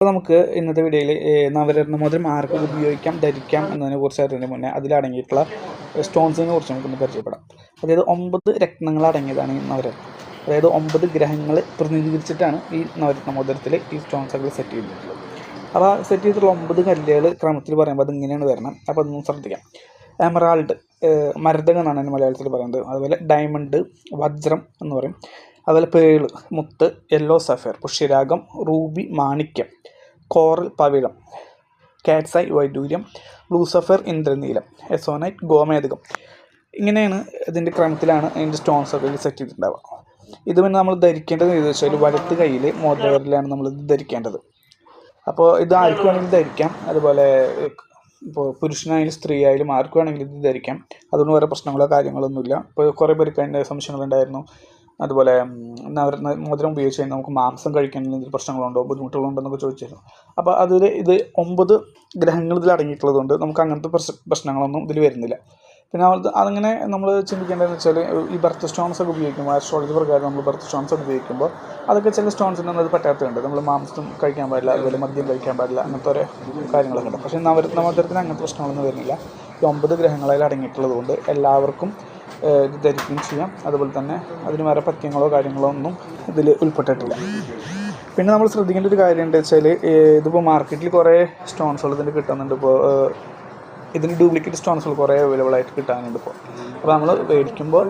അപ്പോൾ നമുക്ക് ഇന്നത്തെ വീഡിയോയിൽ നവരത്ന മോതിരം ആർക്കും ഉപയോഗിക്കാം ധരിക്കാം എന്നതിനെ കുറിച്ച് അറിയുന്നതിന് മുന്നേ അതിലടങ്ങിയിട്ടുള്ള സ്റ്റോൺസിനെ കുറിച്ച് നമുക്കൊന്ന് പരിചയപ്പെടാം. അതായത് ഒമ്പത് രത്നങ്ങൾ അടങ്ങിയതാണ് ഈ നവരത്നം. അതായത് ഒമ്പത് ഗ്രഹങ്ങൾ പ്രതിനിധീകരിച്ചിട്ടാണ് ഈ നവരത്ന മോതിരത്തിൽ ഈ സ്റ്റോൺസുകൾ സെറ്റ് ചെയ്തിട്ടുള്ളത്. അപ്പോൾ സെറ്റ് ചെയ്തിട്ടുള്ള ഒമ്പത് കല്ലുകൾ ക്രമത്തിൽ പറയുമ്പോൾ അത് ഇങ്ങനെയാണ് വരണം. അപ്പോൾ അതൊന്നും ശ്രദ്ധിക്കാം. എമറാൾഡ് മരതകം എന്നാണ് അതിന് മലയാളത്തിൽ പറയുന്നത്. അതുപോലെ ഡയമണ്ട് വജ്രം എന്ന് പറയും. അതുപോലെ പേൾ മുത്ത് യെല്ലോ സഫയർ പുഷ്യരാഗം റൂബി മാണിക്യം. കോറൽ പവിഴം കാറ്റ്സൈ വൈഡൂര്യം ബ്ലൂ സഫയർ ഇന്ദ്രനീലം എസോനൈറ്റ് ഗോമേതകം ഇങ്ങനെയാണ് ഇതിന്റെ ക്രമത്തിലാണ് അതിന്റെ സ്റ്റോൺസ് ഒക്കെ സെറ്റ് ചെയ്തിട്ടുണ്ടാവുക. ഇത് പിന്നെ നമ്മൾ ധരിക്കേണ്ടത് എന്ന് വെച്ചാൽ വലത്ത് കയ്യിൽ മോതിരവിരലാണ് നമ്മൾ ഇത് ധരിക്കേണ്ടത്. അപ്പോൾ ഇത് ആർക്ക് വേണമെങ്കിലും ധരിക്കാം. അതുപോലെ ഇപ്പോൾ പുരുഷനായാലും സ്ത്രീ ആയാലും ആർക്ക് വേണമെങ്കിലും ഇത് ധരിക്കാം. അതുകൊണ്ട് വേറെ പ്രശ്നങ്ങളോ കാര്യങ്ങളൊന്നുമില്ല. ഇപ്പോൾ കുറേ പേർക്ക് അതിന്റെ സംശയങ്ങളുണ്ടായിരുന്നു. അതുപോലെ മോതിരം ഉപയോഗിച്ച് കഴിഞ്ഞാൽ നമുക്ക് മാംസം കഴിക്കാൻ എന്തെങ്കിലും പ്രശ്നങ്ങളുണ്ടോ ബുദ്ധിമുട്ടുകളുണ്ടോ എന്നൊക്കെ ചോദിച്ചിരുന്നു അപ്പോൾ അതിൽ ഇത് ഒമ്പത് ഗ്രഹങ്ങൾ ഇതിൽ അടങ്ങിയിട്ടുള്ളത് കൊണ്ട് നമുക്ക് അങ്ങനത്തെ പ്രശ്ന പ്രശ്നങ്ങളൊന്നും ഇതിൽ വരുന്നില്ല. പിന്നെ അത് അതങ്ങനെ നമ്മൾ ചിന്തിക്കേണ്ടതെന്ന് വെച്ചാൽ ഈ ബർത്ത് സ്റ്റോൺസ് ഒക്കെ ഉപയോഗിക്കുമ്പോൾ ആസ്ട്രോളജി പ്രകാരം നമ്മൾ ബർത്ത് സ്റ്റോൺസ് ഒക്കെ ഉപയോഗിക്കുമ്പോൾ അതൊക്കെ ചില സ്റ്റോൺസിനൊന്നും അത് പറ്റാത്തതുണ്ട്. നമ്മൾ മാംസം കഴിക്കാൻ പാടില്ല അതുപോലെ മദ്യം കഴിക്കാൻ പാടില്ല അങ്ങനത്തെ ഓരോ കാര്യങ്ങളൊക്കെ ഉണ്ട്. പക്ഷേ നവരത്ന മധുരത്തിന് അങ്ങനത്തെ പ്രശ്നങ്ങളൊന്നും വരുന്നില്ല. ഈ ഒമ്പത് ഗ്രഹങ്ങളിൽ അടങ്ങിയിട്ടുള്ളത് കൊണ്ട് എല്ലാവർക്കും ധരിക്കുകയും ചെയ്യാം. അതുപോലെ തന്നെ അതിന് വേറെ പഥ്യങ്ങളോ കാര്യങ്ങളോ ഒന്നും ഇതിൽ ഉൾപ്പെട്ടിട്ടില്ല. പിന്നെ നമ്മൾ ശ്രദ്ധിക്കേണ്ട ഒരു കാര്യം എന്താ വെച്ചാൽ ഇതിപ്പോൾ മാർക്കറ്റിൽ കുറേ സ്റ്റോൺസുകൾ ഇതിന് കിട്ടുന്നുണ്ട് ഇപ്പോൾ ഇതിന് ഡ്യൂപ്ലിക്കേറ്റ് സ്റ്റോൺസുകൾ കുറേ അവൈലബിൾ ആയിട്ട് കിട്ടാനുണ്ട് ഇപ്പോൾ അപ്പോൾ നമ്മൾ മേടിക്കുമ്പോൾ